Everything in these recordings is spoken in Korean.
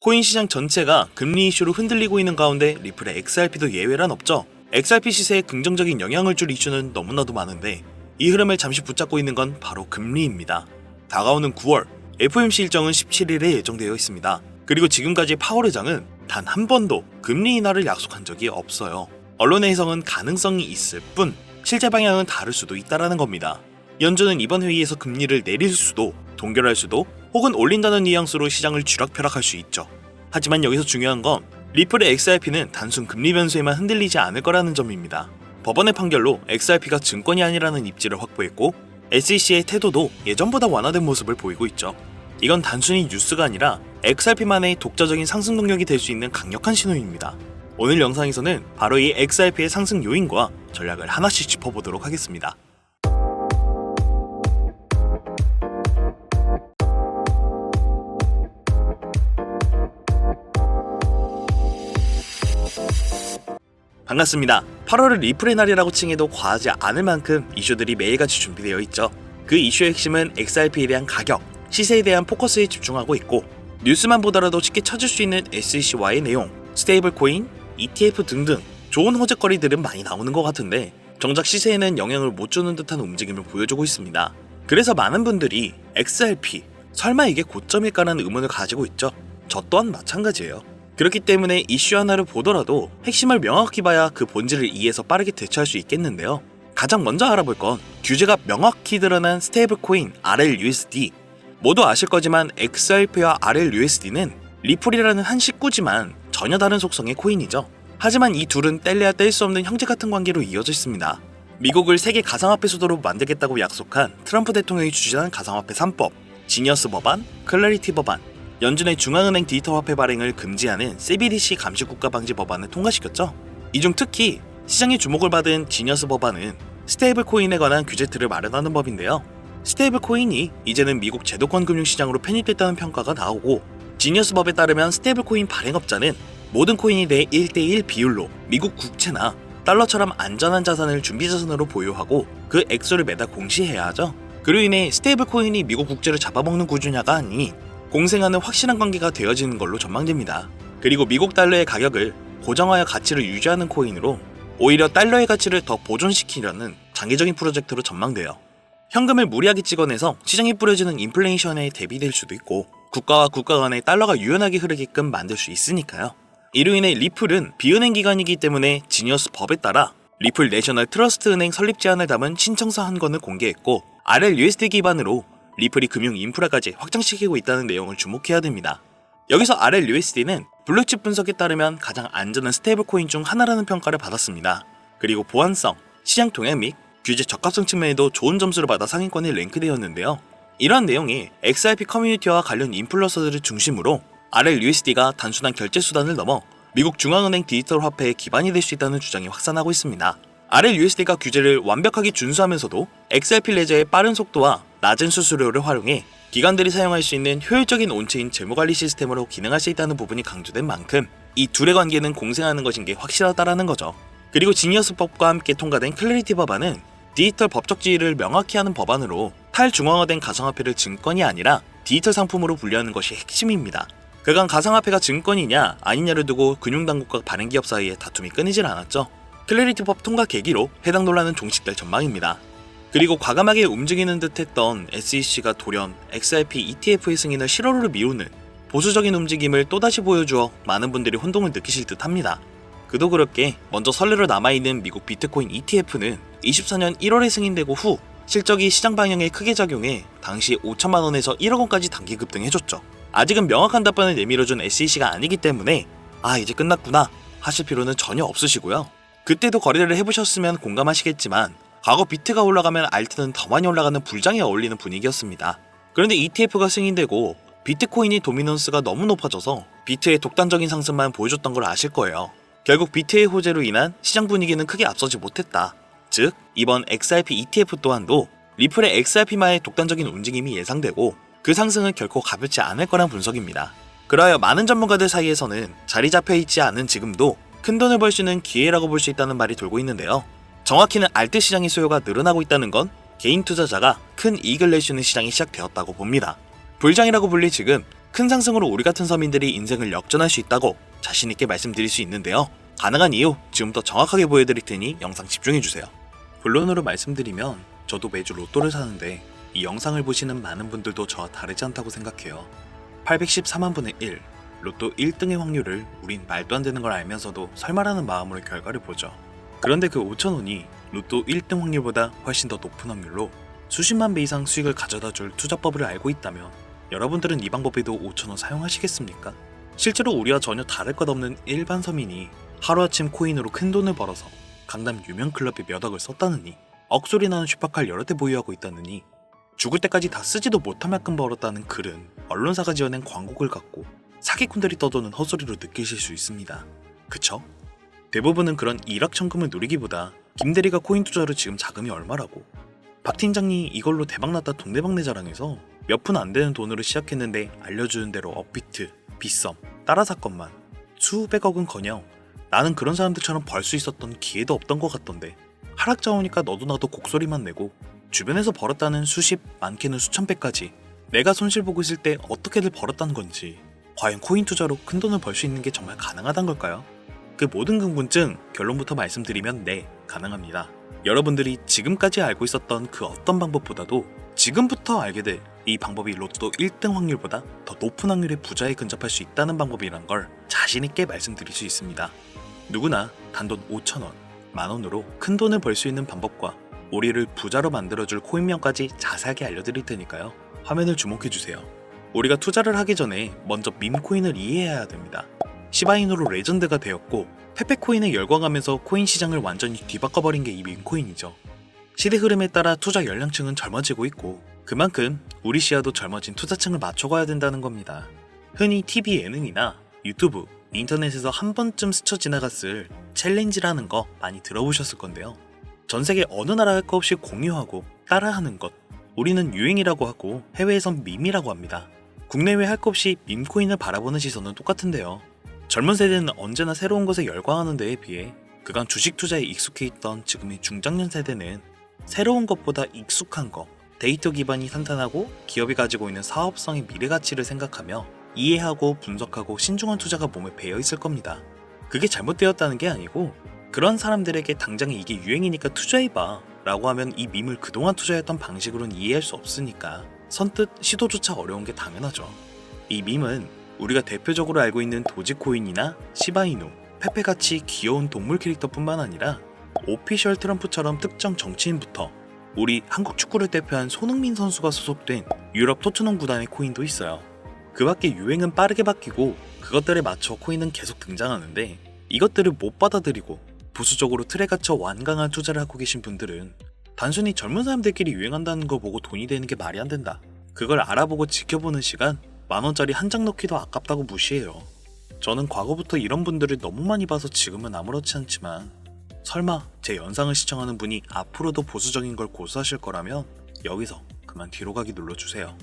코인 시장 전체가 금리 이슈로 흔들리고 있는 가운데 리플의 XRP도 예외란 없죠. XRP 시세에 긍정적인 영향을 줄 이슈는 너무나도 많은데 이 흐름을 잠시 붙잡고 있는 건 바로 금리입니다. 다가오는 9월 FOMC 일정은 17일에 예정되어 있습니다. 그리고 지금까지 파월 의장은 단 한 번도 금리 인하를 약속한 적이 없어요. 언론의 해석은 가능성이 있을 뿐 실제 방향은 다를 수도 있다라는 겁니다. 연준은 이번 회의에서 금리를 내릴 수도 동결할 수도 혹은 올린다는 뉘앙스로 시장을 쥐락펴락할 수 있죠. 하지만 여기서 중요한 건 리플의 XRP는 단순 금리 변수에만 흔들리지 않을 거라는 점입니다. 법원의 판결로 XRP가 증권이 아니라는 입지를 확보했고 SEC의 태도도 예전보다 완화된 모습을 보이고 있죠. 이건 단순히 뉴스가 아니라 XRP만의 독자적인 상승 동력이 될 수 있는 강력한 신호입니다. 오늘 영상에서는 바로 이 XRP의 상승 요인과 전략을 하나씩 짚어보도록 하겠습니다. 반갑습니다. 8월을 리플의 날이라고 칭해도 과하지 않을 만큼 이슈들이 매일같이 준비되어 있죠. 그 이슈의 핵심은 XRP에 대한 가격, 시세에 대한 포커스에 집중하고 있고 뉴스만 보더라도 쉽게 찾을 수 있는 SEC와의 내용, 스테이블 코인, ETF 등등 좋은 호재거리들은 많이 나오는 것 같은데 정작 시세에는 영향을 못 주는 듯한 움직임을 보여주고 있습니다. 그래서 많은 분들이 XRP 설마 이게 고점일까라는 의문을 가지고 있죠. 저 또한 마찬가지예요. 그렇기 때문에 이슈 하나를 보더라도 핵심을 명확히 봐야 그 본질을 이해해서 빠르게 대처할 수 있겠는데요. 가장 먼저 알아볼 건 규제가 명확히 드러난 스테이블 코인 RLUSD. 모두 아실 거지만 XRP와 RLUSD는 리플이라는 한 식구지만 전혀 다른 속성의 코인이죠. 하지만 이 둘은 뗄래야 뗄 수 없는 형제 같은 관계로 이어져 있습니다. 미국을 세계 가상화폐 수도로 만들겠다고 약속한 트럼프 대통령이 추진한 가상화폐 3법, 지니어스 법안, 클래리티 법안, 연준의 중앙은행 디지털 화폐 발행을 금지하는 CBDC 감시 국가 방지 법안을 통과시켰죠. 이 중 특히 시장의 주목을 받은 지니어스 법안은 스테이블 코인에 관한 규제 틀을 마련하는 법인데요. 스테이블 코인이 이제는 미국 제도권 금융 시장으로 편입됐다는 평가가 나오고 지니어스 법에 따르면 스테이블 코인 발행업자는 모든 코인에 대해 1대1 비율로 미국 국채나 달러처럼 안전한 자산을 준비 자산으로 보유하고 그 액수를 매달 공시해야 하죠. 그로 인해 스테이블 코인이 미국 국채를 잡아먹는 구조냐가 아니 공생하는 확실한 관계가 되어지는 걸로 전망됩니다. 그리고 미국 달러의 가격을 고정하여 가치를 유지하는 코인으로 오히려 달러의 가치를 더 보존시키려는 장기적인 프로젝트로 전망돼요. 현금을 무리하게 찍어내서 시장에 뿌려지는 인플레이션에 대비될 수도 있고 국가와 국가 간의 달러가 유연하게 흐르게끔 만들 수 있으니까요. 이로 인해 리플은 비은행 기관이기 때문에 지니어스 법에 따라 리플 내셔널 트러스트 은행 설립 제안을 담은 신청서 한 건을 공개했고 RLUSD 기반으로 리플이 금융 인프라까지 확장시키고 있다는 내용을 주목해야 됩니다. 여기서 RLUSD는 블루칩 분석에 따르면 가장 안전한 스테이블 코인 중 하나라는 평가를 받았습니다. 그리고 보안성, 시장 동향 및 규제 적합성 측면에도 좋은 점수를 받아 상위권에 랭크되었는데요. 이러한 내용이 XRP 커뮤니티와 관련 인플루언서들을 중심으로 RLUSD가 단순한 결제 수단을 넘어 미국 중앙은행 디지털 화폐의 기반이 될 수 있다는 주장이 확산하고 있습니다. RLUSD가 규제를 완벽하게 준수하면서도 XRP 레저의 빠른 속도와 낮은 수수료를 활용해 기관들이 사용할 수 있는 효율적인 온체인 재무관리 시스템으로 기능할 수 있다는 부분이 강조된 만큼 이 둘의 관계는 공생하는 것인 게 확실하다라는 거죠. 그리고 지니어스법과 함께 통과된 클래리티 법안은 디지털 법적 지위를 명확히 하는 법안으로 탈중앙화된 가상화폐를 증권이 아니라 디지털 상품으로 분류하는 것이 핵심입니다. 그간 가상화폐가 증권이냐 아니냐를 두고 금융당국과 발행기업 사이에 다툼이 끊이질 않았죠. 클래리티법 통과 계기로 해당 논란은 종식될 전망입니다. 그리고 과감하게 움직이는 듯 했던 SEC가 돌연 XRP ETF의 승인을 7월로 미루는 보수적인 움직임을 또다시 보여주어 많은 분들이 혼동을 느끼실 듯 합니다. 그도 그렇게 먼저 선례로 남아있는 미국 비트코인 ETF는 24년 1월에 승인되고 후 실적이 시장 방향에 크게 작용해 당시 5천만 원에서 1억 원까지 단기 급등해줬죠. 아직은 명확한 답변을 내밀어준 SEC가 아니기 때문에 아 이제 끝났구나 하실 필요는 전혀 없으시고요. 그때도 거래를 해보셨으면 공감하시겠지만 과거 비트가 올라가면 알트는 더 많이 올라가는 불장에 어울리는 분위기였습니다. 그런데 ETF가 승인되고 비트코인이 도미넌스가 너무 높아져서 비트의 독단적인 상승만 보여줬던 걸 아실 거예요. 결국 비트의 호재로 인한 시장 분위기는 크게 앞서지 못했다. 즉, 이번 XRP ETF 또한도 리플의 XRP만의 독단적인 움직임이 예상되고 그 상승은 결코 가볍지 않을 거란 분석입니다. 그러하여 많은 전문가들 사이에서는 자리 잡혀 있지 않은 지금도 큰 돈을 벌 수 있는 기회라고 볼 수 있다는 말이 돌고 있는데요. 정확히는 알트 시장의 수요가 늘어나고 있다는 건 개인 투자자가 큰 이익을 낼수 있는 시장이 시작되었다고 봅니다. 불장이라고 불릴 지금 큰 상승으로 우리 같은 서민들이 인생을 역전할 수 있다고 자신있게 말씀드릴 수 있는데요. 가능한 이유 지금부터 정확하게 보여드릴 테니 영상 집중해주세요. 본론으로 말씀드리면 저도 매주 로또를 사는데 이 영상을 보시는 많은 분들도 저와 다르지 않다고 생각해요. 814만 분의 1, 로또 1등의 확률을 우린 말도 안 되는 걸 알면서도 설마라는 마음으로 결과를 보죠. 그런데 그 5천원이 로또 1등 확률보다 훨씬 더 높은 확률로 수십만 배 이상 수익을 가져다 줄 투자법을 알고 있다면 여러분들은 이 방법에도 5천원 사용하시겠습니까? 실제로 우리와 전혀 다를 것 없는 일반 서민이 하루아침 코인으로 큰 돈을 벌어서 강남 유명 클럽에 몇 억을 썼다느니 억소리 나는 슈퍼카를 여러 대 보유하고 있다느니 죽을 때까지 다 쓰지도 못할 만큼 벌었다는 글은 언론사가 지어낸 광고글 같고 사기꾼들이 떠도는 헛소리로 느끼실 수 있습니다. 그쵸? 대부분은 그런 일확천금을 누리기보다 김대리가 코인 투자로 지금 자금이 얼마라고 박 팀장이 이걸로 대박났다 동네방네 자랑해서 몇 푼 안 되는 돈으로 시작했는데 알려주는 대로 업비트, 빗썸, 따라 사건만 수백억은커녕 나는 그런 사람들처럼 벌 수 있었던 기회도 없던 것 같던데 하락자 오니까 너도 나도 곡소리만 내고 주변에서 벌었다는 수십, 많게는 수천 배까지 내가 손실 보고 있을 때 어떻게들 벌었다는 건지 과연 코인 투자로 큰 돈을 벌 수 있는 게 정말 가능하단 걸까요? 그 모든 궁금증 결론부터 말씀드리면 네, 가능합니다. 여러분들이 지금까지 알고 있었던 그 어떤 방법보다도 지금부터 알게 될 이 방법이 로또 1등 확률보다 더 높은 확률의 부자에 근접할 수 있다는 방법이란 걸 자신있게 말씀드릴 수 있습니다. 누구나 단돈 5천원, 만원으로 큰 돈을 벌 수 있는 방법과 우리를 부자로 만들어줄 코인명까지 자세하게 알려드릴 테니까요. 화면을 주목해주세요. 우리가 투자를 하기 전에 먼저 밈코인을 이해해야 됩니다. 시바인으로 레전드가 되었고 페페코인에 열광하면서 코인 시장을 완전히 뒤바꿔버린 게이 밈코인이죠. 시대 흐름에 따라 투자 연령층은 젊어지고 있고 그만큼 우리 시야도 젊어진 투자층을 맞춰가야 된다는 겁니다. 흔히 TV 예능이나 유튜브, 인터넷에서 한 번쯤 스쳐 지나갔을 챌린지라는 거 많이 들어보셨을 건데요. 전 세계 어느 나라 할 거 없이 공유하고 따라하는 것. 우리는 유행이라고 하고 해외에선 밈이라고 합니다. 국내외 할 거 없이 밈코인을 바라보는 시선은 똑같은데요. 젊은 세대는 언제나 새로운 것에 열광하는 데에 비해 그간 주식 투자에 익숙해 있던 지금의 중장년 세대는 새로운 것보다 익숙한 것, 데이터 기반이 탄탄하고 기업이 가지고 있는 사업성의 미래 가치를 생각하며 이해하고 분석하고 신중한 투자가 몸에 배어 있을 겁니다. 그게 잘못되었다는 게 아니고 그런 사람들에게 당장에 이게 유행이니까 투자해봐 라고 하면 이 밈을 그동안 투자했던 방식으로는 이해할 수 없으니까 선뜻 시도조차 어려운 게 당연하죠. 이 밈은 우리가 대표적으로 알고 있는 도지코인이나 시바이누, 페페같이 귀여운 동물 캐릭터뿐만 아니라 오피셜 트럼프처럼 특정 정치인부터 우리 한국 축구를 대표한 손흥민 선수가 소속된 유럽 토트넘 구단의 코인도 있어요. 그 밖에 유행은 빠르게 바뀌고 그것들에 맞춰 코인은 계속 등장하는데 이것들을 못 받아들이고 부수적으로 틀에 갇혀 완강한 투자를 하고 계신 분들은 단순히 젊은 사람들끼리 유행한다는 거 보고 돈이 되는 게 말이 안 된다. 그걸 알아보고 지켜보는 시간 만원짜리 한 장 넣기도 아깝다고 무시해요. 저는 과거부터 이런 분들을 너무 많이 봐서 지금은 아무렇지 않지만 설마 제 영상을 시청하는 분이 앞으로도 보수적인 걸 고수하실 거라면 여기서 그만 뒤로 가기 눌러주세요.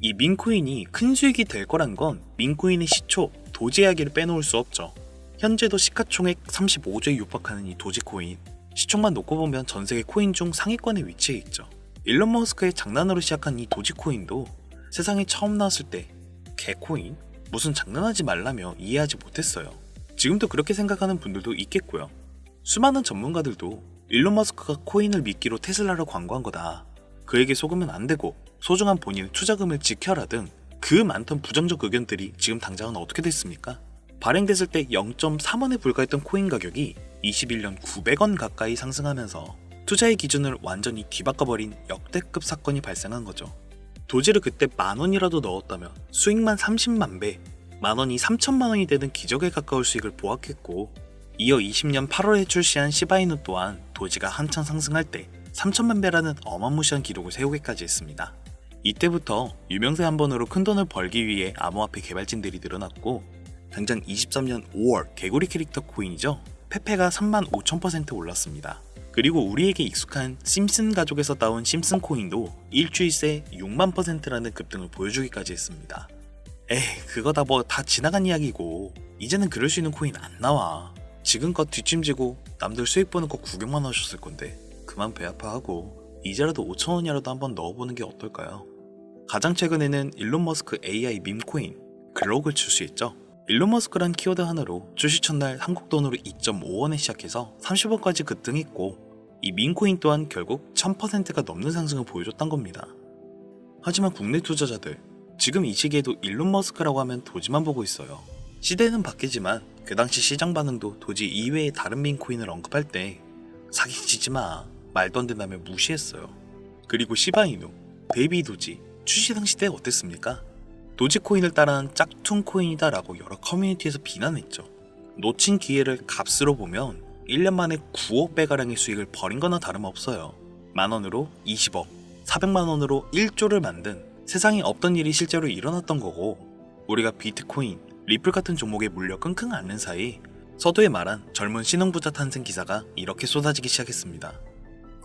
이 민코인이 큰 수익이 될 거란 건 민코인의 시초 도지 이야기를 빼놓을 수 없죠. 현재도 시가총액 35조에 육박하는 이 도지코인 시총만 놓고 보면 전 세계 코인 중 상위권에 위치해 있죠. 일론 머스크의 장난으로 시작한 이 도지코인도 세상에 처음 나왔을 때 개코인? 무슨 장난하지 말라며 이해하지 못했어요. 지금도 그렇게 생각하는 분들도 있겠고요. 수많은 전문가들도 일론 머스크가 코인을 미끼로 테슬라를 광고한 거다. 그에게 속으면 안 되고 소중한 본인의 투자금을 지켜라 등 그 많던 부정적 의견들이 지금 당장은 어떻게 됐습니까? 발행됐을 때 0.3원에 불과했던 코인 가격이 21년 900원 가까이 상승하면서 투자의 기준을 완전히 뒤바꿔버린 역대급 사건이 발생한 거죠. 도지를 그때 만 원이라도 넣었다면 수익만 30만 배, 만 원이 3천만 원이 되는 기적에 가까울 수익을 보았겠고, 이어 20년 8월에 출시한 시바이누 또한 도지가 한창 상승할 때 3천만 배라는 어마무시한 기록을 세우기까지 했습니다. 이때부터 유명세 한 번으로 큰 돈을 벌기 위해 암호화폐 개발진들이 늘어났고, 당장 23년 5월 개구리 캐릭터 코인이죠. 페페가 3만 5천 퍼센트 올랐습니다. 그리고 우리에게 익숙한 심슨 가족에서 따온 심슨 코인도 일주일 새 6만 퍼센트라는 급등을 보여주기까지 했습니다. 에이, 그거 다 뭐 다 지나간 이야기고 이제는 그럴 수 있는 코인 안 나와. 지금껏 뒷짐지고 남들 수익 보는 거 구경만 하셨을 건데 그만 배 아파하고 이제라도 5천 원이라도 한번 넣어보는 게 어떨까요? 가장 최근에는 일론 머스크 AI 밈코인 글록을 줄 수 있죠. 일론 머스크란 키워드 하나로 출시 첫날 한국 돈으로 2.5원에 시작해서 30원까지 급등했고 이 민코인 또한 결국 1000%가 넘는 상승을 보여줬던 겁니다. 하지만 국내 투자자들 지금 이 시기에도 일론 머스크라고 하면 도지만 보고 있어요. 시대는 바뀌지만 그 당시 시장 반응도 도지 이외의 다른 민코인을 언급할 때 사기치지 마 말도 안 된다며 무시했어요. 그리고 시바이누, 베이비 도지 출시 당시 때 어땠습니까? 도지코인을 따라한 짝퉁 코인이다라고 여러 커뮤니티에서 비난했죠. 놓친 기회를 값으로 보면 1년 만에 9억 배가량의 수익을 벌인 거나 다름없어요. 만 원으로 20억, 400만 원으로 1조를 만든 세상에 없던 일이 실제로 일어났던 거고 우리가 비트코인, 리플 같은 종목에 물려 끙끙 앓는 사이 서두에 말한 젊은 신흥부자 탄생 기사가 이렇게 쏟아지기 시작했습니다.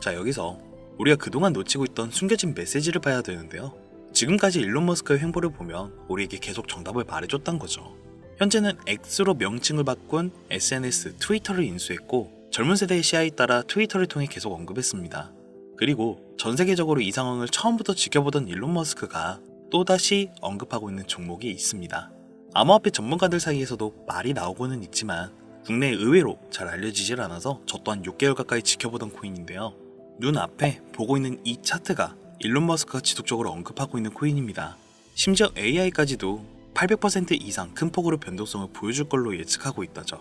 자 여기서 우리가 그동안 놓치고 있던 숨겨진 메시지를 봐야 되는데요. 지금까지 일론 머스크의 행보를 보면 우리에게 계속 정답을 말해줬던 거죠. 현재는 X로 명칭을 바꾼 SNS 트위터를 인수했고 젊은 세대의 시야에 따라 트위터를 통해 계속 언급했습니다. 그리고 전 세계적으로 이 상황을 처음부터 지켜보던 일론 머스크가 또다시 언급하고 있는 종목이 있습니다. 암호화폐 전문가들 사이에서도 말이 나오고는 있지만 국내 의외로 잘 알려지질 않아서 저 또한 6개월 가까이 지켜보던 코인인데요. 눈앞에 보고 있는 이 차트가 일론 머스크가 지속적으로 언급하고 있는 코인입니다. 심지어 AI까지도 800% 이상 큰 폭으로 변동성을 보여줄 걸로 예측하고 있다죠.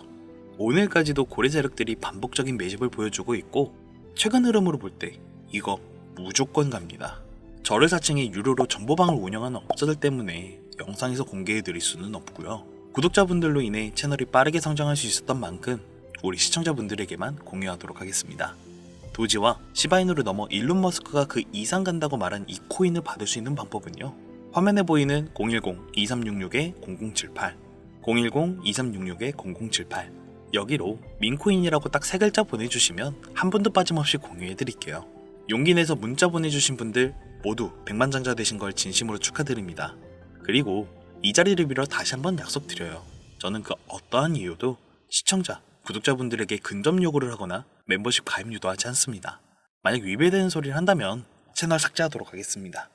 오늘까지도 고래 세력들이 반복적인 매집을 보여주고 있고 최근 흐름으로 볼 때 이거 무조건 갑니다. 저를 사칭해 유료로 정보방을 운영하는 업자들 때문에 영상에서 공개해 드릴 수는 없고요. 구독자분들로 인해 채널이 빠르게 성장할 수 있었던 만큼 우리 시청자분들에게만 공유하도록 하겠습니다. 도지와 시바이누를 넘어 일론 머스크가 그 이상 간다고 말한 이 코인을 받을 수 있는 방법은요. 화면에 보이는 010-2366-0078, 010-2366-0078 여기로 민코인이라고 딱 세 글자 보내주시면 한 분도 빠짐없이 공유해드릴게요. 용기 내서 문자 보내주신 분들 모두 백만장자 되신 걸 진심으로 축하드립니다. 그리고 이 자리를 빌어 다시 한번 약속드려요. 저는 그 어떠한 이유도 시청자, 구독자분들에게 근접 요구를 하거나 멤버십 가입 유도하지 않습니다. 만약 위배되는 소리를 한다면 채널 삭제하도록 하겠습니다.